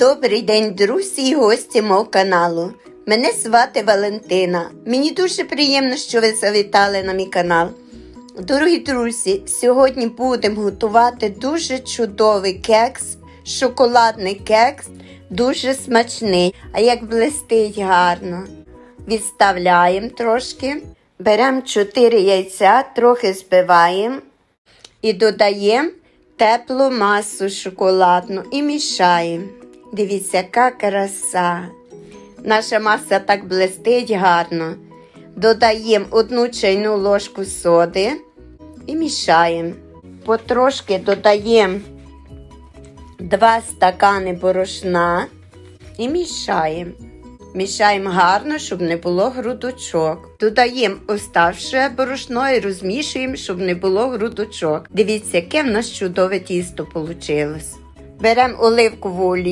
Добрий день, друзі і гості мого каналу. Мене звати Валентина. Мені дуже приємно, що ви завітали на мій канал. Дорогі друзі, сьогодні будемо готувати дуже чудовий кекс, шоколадний кекс, дуже смачний, а як блистить гарно. Відставляємо трошки, беремо 4 яйця, трохи збиваємо і додаємо теплу масу шоколадну і мішаємо. Дивіться, яка краса. Наша маса так блистить гарно. Додаємо одну чайну ложку соди і мішаємо. Потрошки додаємо 2 стакани борошна і мішаємо. Мішаємо гарно, щоб не було грудочок. Додаємо оставше борошно і розмішуємо, щоб не було грудочок. Дивіться, яке в нас чудове тісто вийшло. Беремо оливкову олію.